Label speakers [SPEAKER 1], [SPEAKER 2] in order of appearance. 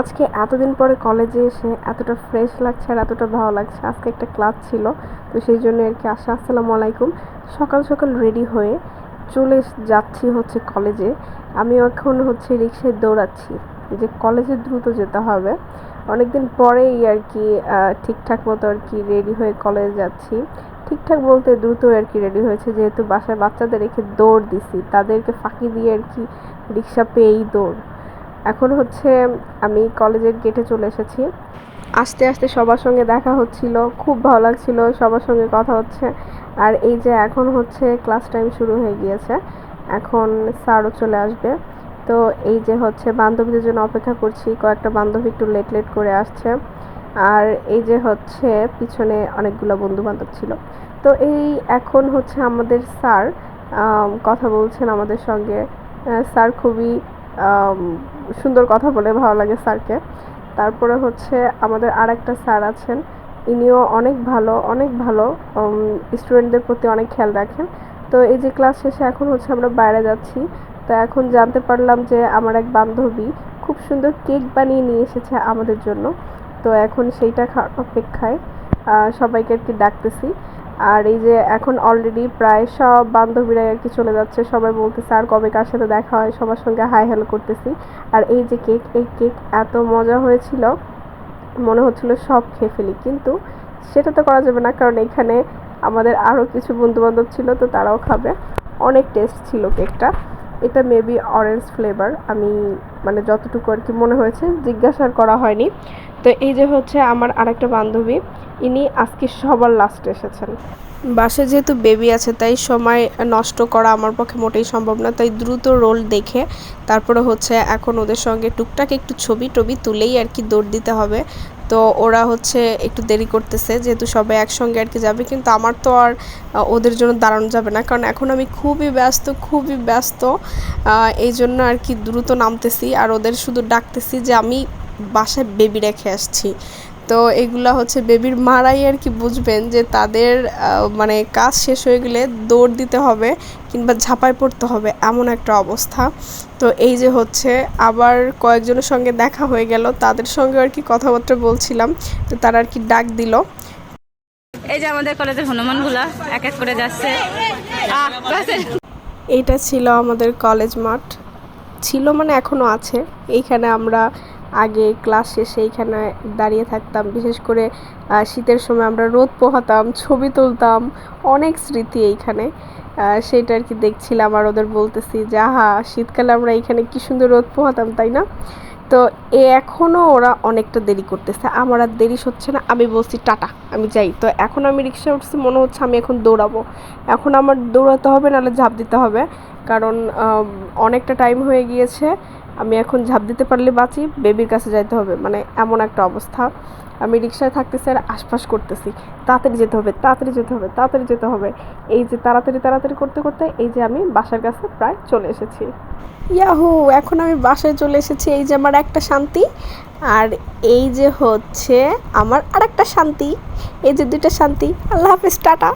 [SPEAKER 1] আজকে এতদিন পরে কলেজে এসে এতটা ফ্রেশ লাগছে আর এতটা ভালো লাগছে। আজকে একটা ক্লাস ছিল, তো সেই জন্য আর কি আসা, আসসালামু আলাইকুম। সকাল সকাল রেডি হয়ে চলে যাচ্ছি হচ্ছে কলেজে। আমি এখন হচ্ছে রিক্সায় দৌড়াচ্ছি, যে কলেজে দ্রুত যেতে হবে। অনেকদিন পরেই আর কি ঠিকঠাক মতো আর কি রেডি হয়ে কলেজে যাচ্ছি। ঠিকঠাক বলতে দ্রুত আর কি রেডি হয়েছে, যেহেতু বাসায় বাচ্চাদের রেখে দৌড় দিছি, তাদেরকে ফাঁকি দিয়ে আর কি রিক্সা পেয়েই দৌড়। এখন হচ্ছে আমি কলেজের গেটে চলে এসেছি। আস্তে আস্তে সবার সঙ্গে দেখা হচ্ছিল, খুব ভালো লাগছিল, সবার সঙ্গে কথা হচ্ছে। আর এই যে এখন হচ্ছে ক্লাস টাইম শুরু হয়ে গিয়েছে, এখন স্যারও চলে আসবে। তো এই যে হচ্ছে বান্ধবীদের জন্য অপেক্ষা করছি, কয়েকটা বান্ধবী একটু লেট লেট করে আসছে। আর এই যে হচ্ছে পিছনে অনেকগুলো বন্ধু বান্ধব ছিল। তো এই এখন হচ্ছে আমাদের স্যার কথা বলছেন আমাদের সঙ্গে। স্যার খুবই সুন্দর কথা বলে, ভালো লাগে স্যারকে। তারপরে হচ্ছে আমাদের আর একটা স্যার আছেন। ইনিও অনেক ভালো অনেক ভালো স্টুডেন্টদের প্রতি অনেক খেয়াল রাখেন। তো এই যে ক্লাস শেষে এখন হচ্ছে আমরা বাইরে যাচ্ছি। তো এখন জানতে পারলাম যে আমার এক বান্ধবী খুব সুন্দর কেক বানিয়ে নিয়ে এসেছে আমাদের জন্য। তো এখন সেইটা অপেক্ষায় সবাইকে আর কি ডাকতেছি। আর এই যে এখন অলরেডি প্রায় সব বান্ধবীরাই আর কি চলে যাচ্ছে, সবাই বলতেছে আর কবে কার সাথে দেখা হয়, সবার সঙ্গে হাই হ্যালো করতেছি। আর এই যে কেক এই কেক এত মজা হয়েছিল, মনে হচ্ছিল সব খেয়ে ফেলি। কিন্তু সেটা তো করা যাবে না, কারণ এখানে আমাদের আরও কিছু বন্ধুবান্ধব ছিল, তো তারাও খাবে। অনেক টেস্ট ছিল কেকটা এটা মেবি অরেঞ্জ ফ্লেভার আমি মানে যতটুকু আর কি মনে হয়েছে জিজ্ঞাসা করা হয়নি। তো এই যে হচ্ছে আমার আরেকটা বান্ধবী, ইনি আজকে সবার লাস্টে এসেছেন। বাসে যেহেতু বেবি আছে, তাই সময় নষ্ট করা আমার পক্ষে মোটেই সম্ভব না। তাই দ্রুত রোল দেখে, তারপরে হচ্ছে এখন ওদের সঙ্গে টুকটাক একটু ছবি টবি তুলেই আর কি দৌড় দিতে হবে। তো ওরা হচ্ছে একটু দেরি করতেছে, যেহেতু সবাই একসঙ্গে আর কি যাবে, কিন্তু আমার তো আর ওদের জন্য দাঁড়ানো যাবে না। কারণ এখন আমি খুবই ব্যস্ত খুবই ব্যস্ত এই জন্য আর কি দ্রুত নামতেছি। আর ওদের শুধু ডাকতেছি যে আমি বাসায় বেবি রেখে আসছি। তো এগুলা হচ্ছে বেবির মারাই আর কি বুঝবেন যে তাদের মানে কাজ শেষ হয়ে গেলে দৌড় দিতে হবে কিংবা ঝাঁপায় পড়তে হবে এমন একটা অবস্থা। তো এই যে হচ্ছে আবার কয়েকজনের সঙ্গে দেখা হয়ে গেল তাদের সঙ্গে আর কি কথাবার্তা বলছিলাম তো তারা আর কি ডাক দিল।
[SPEAKER 2] এই যে আমাদের কলেজের হনুমানগুলা এক এক করে যাচ্ছে।
[SPEAKER 1] এইটা ছিল আমাদের কলেজ মাঠ। ছিল মানে এখনও আছে। এইখানে আমরা আগে ক্লাস শেষে এইখানে দাঁড়িয়ে থাকতাম। বিশেষ করে শীতের সময় আমরা রোদ পোহাতাম, ছবি তুলতাম, অনেক স্মৃতি এইখানে। সেটা আর কি দেখছিলাম আর ওদের বলতেছি যে, আহা, শীতকালে আমরা এইখানে কি সুন্দর রোদ পোহাতাম, তাই না? তো এ এখনও ওরা অনেকটা দেরি করতেছে। আমার আর দেরি হচ্ছে না। আমি বলছি, টাটা, আমি যাই। তো এখন আমি রিক্সা উঠছি, মনে হচ্ছে আমি এখন দৌড়াবো। এখন আমার দৌড়াতে হবে, নাহলে ঝাঁপ দিতে হবে। কারণ অনেকটা টাইম হয়ে গিয়েছে। আমি এখন ঝাঁপ দিতে পারলে বাঁচি বেবির কাছে যাইতে হবে। মানে এমন একটা অবস্থা। আমি রিক্সায় থাকতেছি আর আশপাশ করতেছি। তাড়াতাড়ি যেতে হবে, তাড়াতাড়ি যেতে হবে, তাড়াতাড়ি যেতে হবে। এই যে তাড়াতাড়ি তাড়াতাড়ি করতে করতে এই যে আমি বাসার কাছে প্রায় চলে এসেছি। ইয়াহু, এখন আমি বাসায় চলে এসেছি। এই যে আমার একটা শান্তি আর এই যে হচ্ছে আমার আরেকটা শান্তি। এই যে দুইটা শান্তি। আল্লাহ হাফিজ, টাটা।